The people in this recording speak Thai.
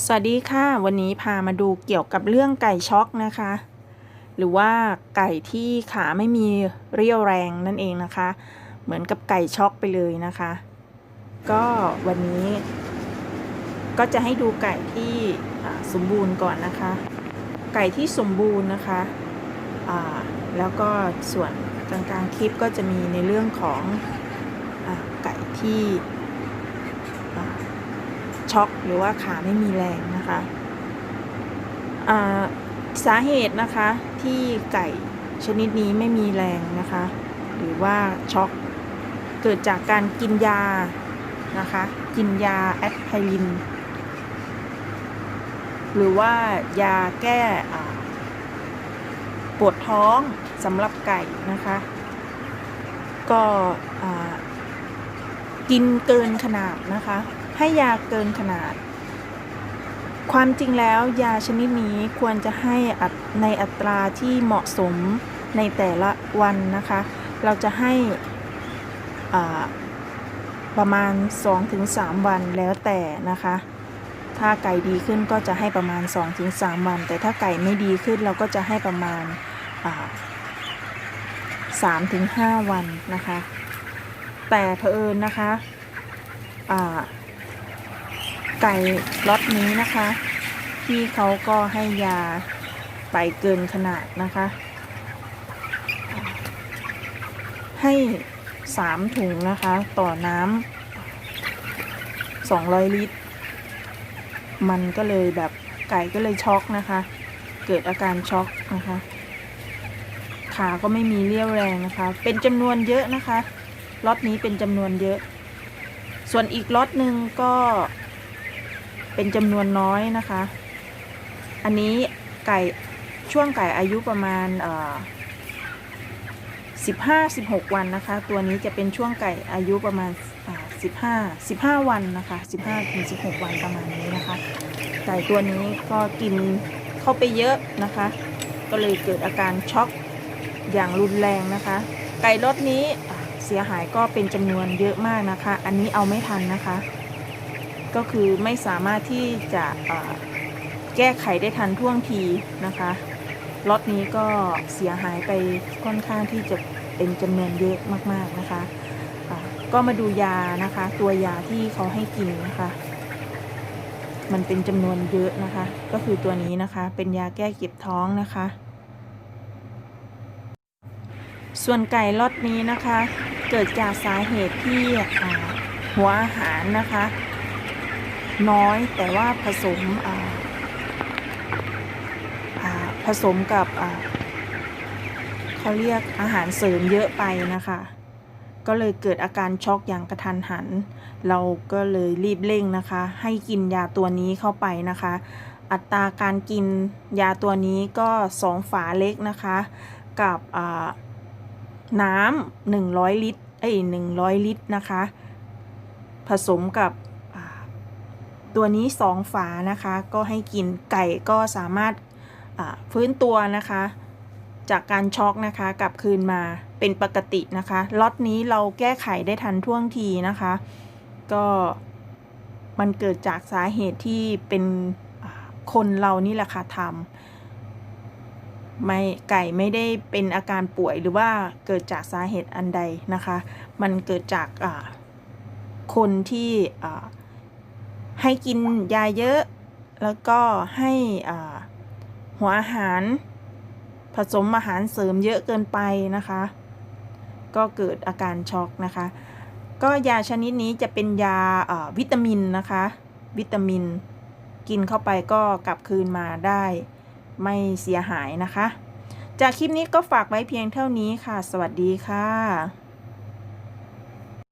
สวัสดีค่ะ วันนี้พามาดูเกี่ยวกับเรื่องไก่ช็อกนะคะ หรือว่าไก่ที่ขาไม่มีเรี่ยวแรงนั่นเองนะคะ เหมือนกับไก่ช็อกไปเลยนะคะ ก็วันนี้ ก็จะให้ดูไก่ที่สมบูรณ์ก่อนนะคะ ไก่ที่สมบูรณ์นะคะอ่าแล้วก็ส่วนกลางๆคลิปก็จะมีในเรื่องของอไก่ที่ ช็อกหรือว่าขาไม่มีแรงนะคะสาเหตุนะคะที่ไก่ชนิดนี้ไม่มีแรงนะคะ หรือว่าช็อกเกิดจากการกินยานะคะ กินยาแอสไพริน หรือว่ายาแก้ปวดท้องสำหรับไก่นะคะ ก็กินเกินขนาดนะคะ ให้ยาเกินขนาด ความจริงแล้วยาชนิดนี้ควรจะให้ในอัตราที่เหมาะสมในแต่ละวันนะคะ เราจะให้ประมาณ 2-3 วันแล้วแต่นะคะ ถ้าไก่ดีขึ้นก็จะให้ประมาณ 2-3 วัน แต่ถ้าไก่ไม่ดีขึ้นเราก็จะให้ประมาณ3-5 วันนะคะ แต่เผอิญนะคะ ไก่ล็อตนี้นะคะที่เขาก็ให้ยาไปเกินขนาดนะคะ ให้สามถุงนะคะ ต่อน้ำสองร้อยลิตร มันก็เลยแบบไก่ก็เลยช็อกนะคะ เกิดอาการช็อกนะคะขาก็ไม่มีเรี่ยวแรงนะคะ เป็นจำนวนเยอะนะคะ ล็อตนี้เป็นจำนวนเยอะ ส่วนอีกล็อตหนึ่งก็ เป็นจำนวนน้อยนะคะ อันนี้ไก่ช่วงไก่อายุประมาณ15 16วันนะคะ ตัวนี้จะเป็นช่วงไก่อายุประมาณอ่า15 15วันนะคะ15ถึง16วันประมาณนี้นะคะ ไก่ตัวนี้ก็กินเข้าไปเยอะนะคะ ก็เลยเกิดอาการช็อกอย่างรุนแรงนะคะ ไก่รถนี้เสียหายก็เป็นจำนวนเยอะมากนะคะ อันนี้เอาไม่ทันนะคะ ก็คือไม่สามารถที่จะแก้ไขได้ทันท่วงทีนะคะล็อตนี้ก็เสียหายไปค่อนข้างที่จะเป็นจำนวนเยอะมากๆนะคะอ่าก็มาดูยานะคะ ตัวยาที่เขาให้กินนะคะ มันเป็นจำนวนเยอะนะคะ ก็คือตัวนี้นะคะเป็นยาแก้เก็บท้องนะคะ ส่วนไก่ล็อตนี้นะคะ เกิดจากสาเหตุที่หัวอาหารนะคะ น้อยแต่ว่าผสมผสมกับเขาเรียกอาหารเสริมเยอะไปนะคะ ก็เลยเกิดอาการช็อกอย่างกระทันหัน เราก็เลยรีบเร่งนะคะ ให้กินยาตัวนี้เข้าไปนะคะ อัตราการกินยาตัวนี้ก็สองฝาเล็กนะคะ กับน้ำหนึ่งร้อยลิตรเอ้ยหนึ่งร้อยลิตรนะคะ ผสมกับ ตัวนี้สองฝานะคะ ก็ให้กินไก่ก็สามารถฟื้นตัวนะคะ จากการช็อกนะคะกลับคืนมาเป็นปกตินะคะล็อตนี้เราแก้ไขได้ทันท่วงทีนะคะ ก็มันเกิดจากสาเหตุที่เป็นคนเรานี่แหละค่ะทำไม่ไก่ไม่ได้เป็นอาการป่วยหรือว่าเกิดจากสาเหตุอันใดนะคะ มันเกิดจากคนที่ ให้กินยาเยอะ แล้วก็ให้หัวอาหาร ผสมอาหารเสริมเยอะเกินไปนะคะ ก็เกิดอาการช็อกนะคะ ก็ยาชนิดนี้จะเป็นยาาวิตามินนะคะ วิตามิน กินเข้าไปก็กลับคืนมาได้ไม่เสียหายนะคะ จากคลิปนี้ก็ฝากไว้เพียงเท่านี้ค่ะ สวัสดีค่ะ